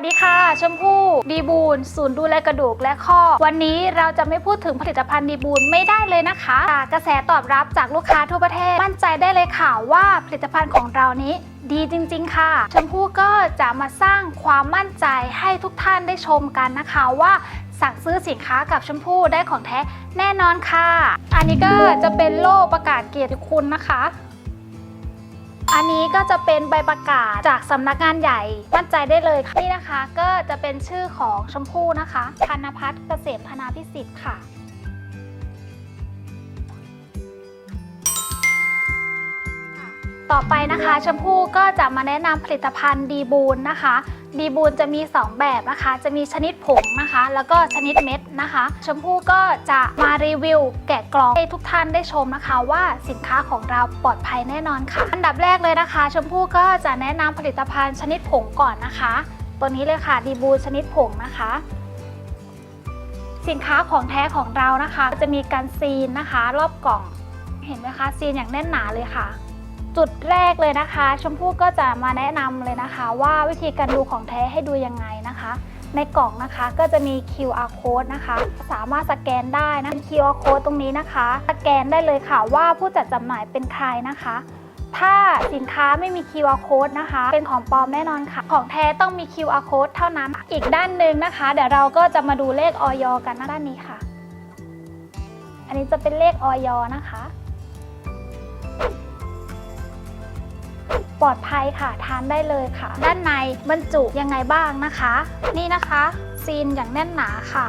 สวัสดีค่ะ ชมพู่ดีบูนศูนย์ดูแลกระดูกและข้อ วันนี้เราจะไม่พูดถึงผลิตภัณฑ์ดีบูนไม่ได้เลยนะคะจากกระแสตอบรับจากลูกค้าทั่วประเทศ มั่นใจได้เลยค่ะว่าผลิตภัณฑ์ของเรานี้ดีจริง ๆ ค่ะ ชมพู่ก็จะมาสร้างความมั่นใจให้ทุกท่านได้ชมกันนะคะว่าสั่งซื้อสินค้ากับชมพู่ได้ของแท้แน่นอนค่ะ อันนี้ก็จะเป็นโล่ประกาศเกียรติคุณนะคะ อันนี้ก็จะเป็นใบประกาศจากสำนักงานใหญ่มั่นใจได้เลยค่ะนี่นะคะก็จะเป็นชื่อของชมพู่นะคะธนพัฒน์เกษมพนาพิสิทธิ์ค่ะต่อไปนะคะชมพู่ก็จะมาแนะนำผลิตภัณฑ์ดีบูนนะคะ ดีบูนจะมี 2 แบบนะคะ จะมีชนิดผงนะคะ แล้วก็ชนิดเม็ดนะคะ ชมพู่ก็จะมารีวิวแกะกล่องให้ทุกท่านได้ชมนะคะ ว่าสินค้าของเราปลอดภัยแน่นอนค่ะ อันดับแรกเลยนะคะ ชมพู่ก็จะแนะนำผลิตภัณฑ์ชนิดผงก่อนนะคะ ตัวนี้เลยค่ะดีบูนชนิดผงนะคะสินค้าของแท้ของเรานะคะ จะมีการซีนนะคะ รอบกล่อง เห็นไหมคะซีนอย่างแน่นหนาเลยค่ะ จุดแรกเลยนะคะ ชมพู่ก็จะมาแนะนำเลยนะคะ ว่าวิธีการดูของแท้ให้ดูยังไงนะคะ ในกล่องนะคะก็จะมี QR code นะคะ สามารถสแกนได้นะ QR code ตรงนี้นะคะ สแกนได้เลยค่ะว่าผู้จัดจำหน่ายเป็นใครนะคะ ถ้าสินค้าไม่มี QR code นะคะ เป็นของปลอมแน่นอนค่ะ ของแท้ต้องมี QR code เท่านั้น อีกด้านหนึ่งนะคะ เดี๋ยวเราก็จะมาดูเลขออยกันนะด้านนี้ค่ะ อันนี้จะเป็นเลขออยนะคะ ปลอดภัยค่ะ ทานได้เลยค่ะ ด้านในบรรจุยังไงบ้างนะคะ นี่นะคะ ซีนอย่างแน่นหนาค่ะ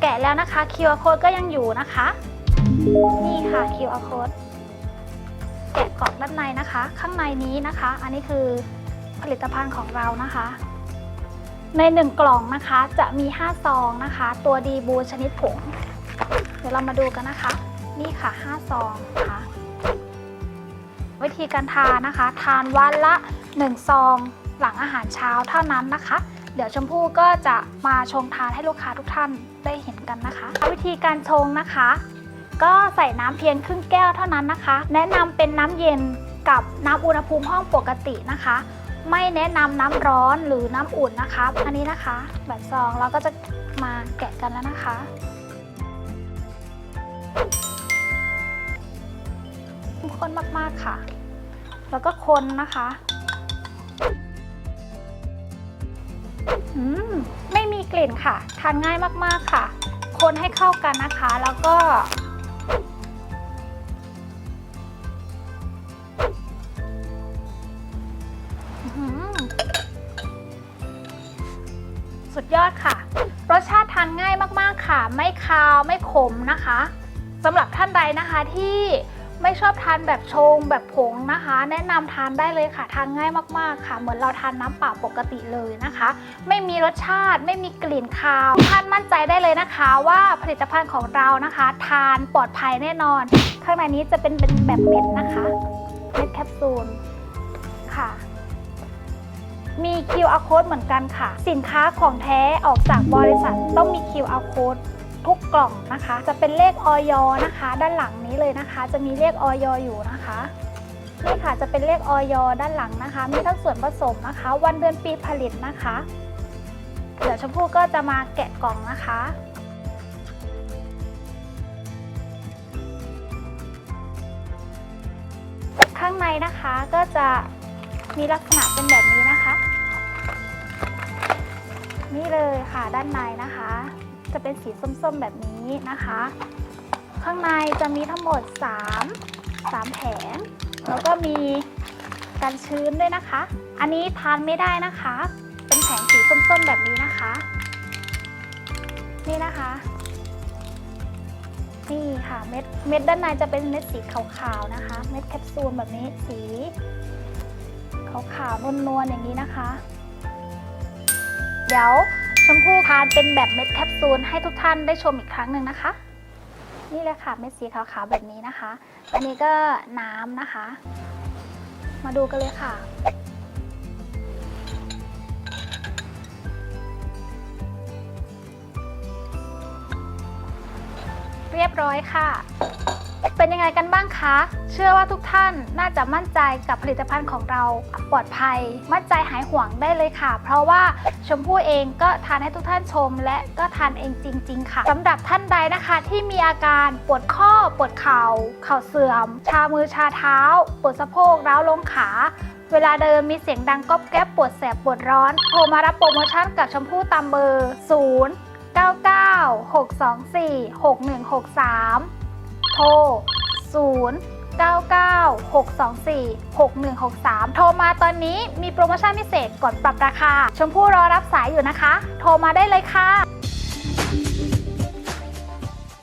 แกะแล้วนะคะ QR code ก็ยังอยู่นะคะ นี่ค่ะ QR code แกะกล่องด้านในนะคะ ข้างในนี้นะคะ อันนี้คือผลิตภัณฑ์ของเรานะคะ ในหนึ่งกล่องนะคะจะมี 5 ซองนะคะ ตัวดีบูชนิดผง เดี๋ยวเรามาดูกันนะคะ นี่ค่ะ5ซองนะคะวิธีการทานนะคะ ทานวันละ 1 ซองหลังอาหารเช้าเท่านั้นนะคะ เดี๋ยวชมพู่ก็จะมาชงทานให้ลูกค้าทุกท่านได้เห็นกันนะคะ วิธีการชงนะคะ ก็ใส่น้ำเพียงครึ่งแก้วเท่านั้นนะคะ แนะนำเป็นน้ำเย็นกับน้ำอุณหภูมิห้องปกตินะคะ ไม่แนะนำน้ำร้อนหรือน้ำอุ่นนะคะ อันนี้นะคะแบบซองเราก็จะมาแกะกันแล้วนะคะ เข้มข้นมาก ๆ ค่ะ แล้วก็คนนะคะ อืม ไม่มีกลิ่นค่ะ ทานง่ายมาก ๆ ค่ะ คนให้เข้ากันนะคะ แล้วก็สุดยอดค่ะ รสชาติทานง่ายมาก ๆ ค่ะ ไม่คาว ไม่ขมนะคะ สำหรับท่านใดนะคะที่ไม่ชอบทานแบบชงแบบผงนะคะ แนะนำทานได้เลยค่ะทานง่ายมากๆค่ะ เหมือนเราทานน้ำเปล่าปกติเลยนะคะ ไม่มีรสชาติไม่มีกลิ่นคาวท่านมั่นใจได้เลยนะคะ ว่าผลิตภัณฑ์ของเรานะคะ ทานปลอดภัยแน่นอน ข้างในนี้จะเป็นเป็นแบบเม็ดนะคะเม็ดแคปซูลค่ะมี QR code เหมือนกันค่ะ สินค้าของแท้ออกจากบริษัทต้องมี QR code ทุกกล่องนะคะ จะเป็นเลขออยนะคะ ด้านหลังนี้เลยนะคะ จะมีเลขออยอยู่นะคะนี่ค่ะจะเป็นเลขออยด้านหลังนะคะ มีทั้งส่วนผสมนะคะ วันเดือนปีผลิตนะคะเดี๋ยวชมพู่ก็จะมาแกะกล่องนะคะข้างในนะคะก็จะมีลักษณะเป็นแบบนี้นะคะ นี่เลยค่ะด้านในนะคะ จะเป็นสีส้มๆแบบนี้นะคะ ข้างในจะมีทั้งหมด 3 3แผง แล้วก็มีกันชื้นด้วยนะคะ อันนี้ทานไม่ได้นะคะ เป็นแผงสีส้มๆแบบนี้นะคะ นี่นะคะ นี่ค่ะเม็ดเม็ดด้านในจะเป็นเม็ดสีขาวๆนะคะ เม็ดแคปซูลแบบนี้สีขาวๆนวลๆอย่างนี้นะคะ เดี๋ยว ชมพู่ทานเป็นแบบเม็ดแคปซูลให้ทุกท่านได้ชมอีกครั้งหนึ่งนะคะ นี่เลยค่ะเม็ดสีขาวๆแบบนี้นะคะ อันนี้ก็น้ำนะคะ มาดูกันเลยค่ะเรียบร้อยค่ะ เป็นยังไงกันบ้างคะ เชื่อว่าทุกท่านน่าจะมั่นใจกับผลิตภัณฑ์ของเราปลอดภัย มั่นใจหายห่วงได้เลยค่ะ เพราะว่าชมพู่เองก็ทานให้ทุกท่านชม และก็ทานเองจริง ๆ ค่ะสำหรับท่านใดนะคะที่มีอาการปวดข้อปวดเข่าเข่าเสื่อม ชามือชาเท้า ปวดสะโพกร้าวลงขาเวลาเดินมีเสียงดังก๊อบแก๊บปวดแสบปวดร้อน โทรมารับโปรโมชั่นกับชมพู่ตามเบอร์ 0 99 624 6163 โทร 0 99 624 6163 โทรมาตอนนี้มีโปรโมชั่นพิเศษก่อนปรับราคา ชมพู่รอรับสายอยู่นะคะ โทรมาได้เลยค่ะ